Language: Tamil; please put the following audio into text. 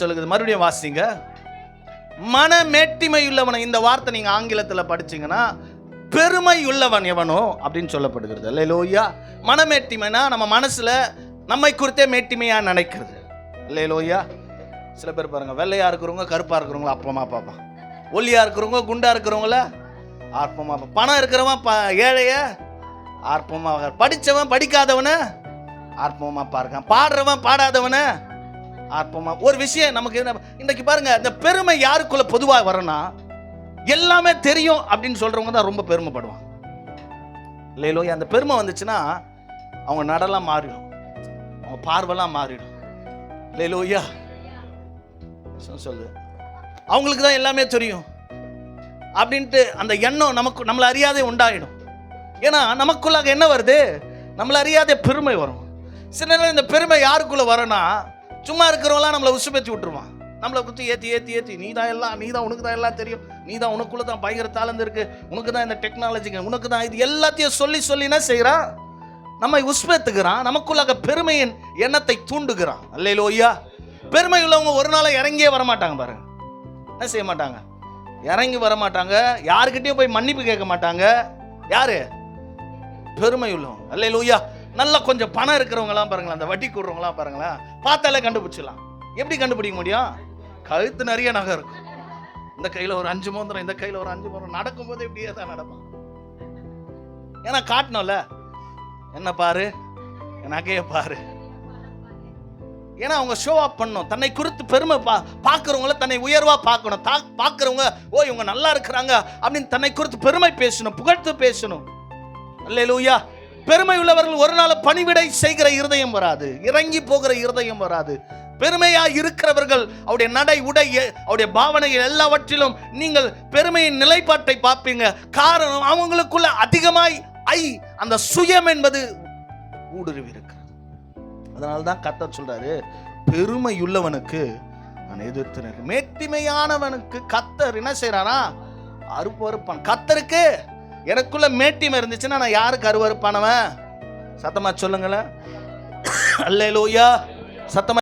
சொல்லுது மறுபடியும் வாசிங்க. மன மேட்டிமை உள்ளவனை இந்த வார்த்தை நீங்கள் ஆங்கிலத்தில் படிச்சிங்கன்னா பெருமை உள்ளவன் எவனோ அப்படின்னு சொல்லப்படுகிறது. இல்லை லோய்யா மனமேட்டிமைனா நம்ம மனசில் நம்மை குறித்தே மேட்டிமையாக நினைக்கிறது. இல்லை லோய்யா சில பேர் பாருங்கள் வெள்ளையாக இருக்கிறவங்க கருப்பாக இருக்கிறவங்கள அப்பமா பாப்பா ஒல்லியாக இருக்கிறவங்க குண்டாக இருக்கிறவங்கள ஆர்ப்பமாக பணம் இருக்கிறவன் ப ஏழைய ஆர்ப்பமாக படித்தவன் படிக்காதவன ஆர்ப்பமாக பார்க்கான். பாடுறவன் பாடாதவனை ஆர்ப்பமா. ஒரு விஷயம் நமக்கு என்ன- இன்னைக்கு பாருங்க இந்த பெருமை யாருக்குள்ள பொதுவாக வரனா எல்லாமே தெரியும் அப்படின்னு சொல்றவங்க தான் ரொம்ப பெருமைப்படுவாங்க. இல்லையிலோ அந்த பெருமை வந்துச்சுன்னா அவங்க நடலாம் மாறிடும். அவங்க பார்வைலாம் மாறிடும். இல்லையிலோயா சொல்லு அவங்களுக்கு தான் எல்லாமே தெரியும். அப்படின்ட்டு அந்த எண்ணம் நமக்கு நம்மளை அறியாதே உண்டாயிடும். ஏன்னா நமக்குள்ளாக என்ன வருது? நம்மளை அறியாத பெருமை வரும். சில நேரம் இந்த பெருமை யாருக்குள்ள வரனா சும்மா இருக்கிறவங்களாம் நம்மளை உசுப்பேத்தி விட்டுருவான். நம்மளை குத்தி ஏற்றி ஏற்றி ஏற்றி நீ தான் எல்லாம் நீ தான் உனக்கு தான் எல்லாம் தெரியும். நீ தான் உனக்குள்ள தான் பயங்கர தாளந்து இருக்கு. உனக்கு தான் இந்த டெக்னாலஜிங்க உனக்கு தான் இது எல்லாத்தையும் சொல்லி சொல்லி என்ன செய்கிறான் நம்மை உஸ்பேத்துக்கிறான் நமக்குள்ளாக பெருமையின் எண்ணத்தை தூண்டுகிறான். அல்லையிலோ ஐயா பெருமை உள்ளவங்க ஒரு நாள் இறங்கியே வர மாட்டாங்க பாருங்க என்ன செய்ய மாட்டாங்க? இறங்கி வர மாட்டாங்க யாருக்கிட்டையும் போய் மன்னிப்பு கேட்க மாட்டாங்க. யாரு? பெருமை உள்ளவங்க அல்ல ஐயா நல்லா கொஞ்சம் பணம் இருக்கிறவங்களாம் பாருங்களேன் அந்த வட்டி கூடுறவங்களாம் பாருங்களேன். பார்த்தாலே கண்டுபிடிச்சிடலாம். எப்படி கண்டுபிடிக்க முடியும்? கழுத்து நிறைய நகை இருக்கும். இந்த கையில் ஒரு அஞ்சு மோந்திரம் இந்த கையில் ஒரு அஞ்சு மோந்திரம் நடக்கும்போது இப்படியே தான் நடப்பான் ஏன்னா காட்டணும்ல. என்ன பாரு நகையை பாரு. ஏன்னா அவங்க ஷோ அப் பண்ணும் தன்னை குறித்து பெருமை பா பார்க்குறவங்கள தன்னை உயர்வாக பார்க்கணும். தா பார்க்குறவங்க ஓ இவங்க நல்லா இருக்கிறாங்க அப்படின்னு தன்னை குறித்து பெருமை பேசணும் புகழ்த்து பேசணும். அல்லேலூயா. பெருமை உள்ளவர்கள் ஒரு நாள் பணிவிடை செய்கிற இருதயம் வராது இறங்கி போகிற இருதயம் வராது. பெருமையா இருக்கிறவர்கள் அவருடைய நடை உடை அவருடைய பாவனைகள் எல்லாவற்றிலும் நீங்கள் பெருமையின் நிலைப்பாட்டை பார்ப்பீங்க. காரணம் அவங்களுக்குள்ள அதிகமாய் ஐ அந்த சுயம் என்பது ஊடுருவி இருக்கிறது அதனால்தான் கத்தர் சொல்றாரு பெருமையுள்ளவனுக்கு நான் எதிர்த்து மேட்டிமையானவனுக்கு கத்தர் என்ன செய்றானா அறுப்பறுப்பான் கத்தருக்கு எனக்குள்ள மேட்டிமை இருந்துச்சுன்னா நான் யாருக்கு அருவறுப்பானவன் சத்தமா சொல்லுங்களேன். அல்லேலூயா. சத்தமா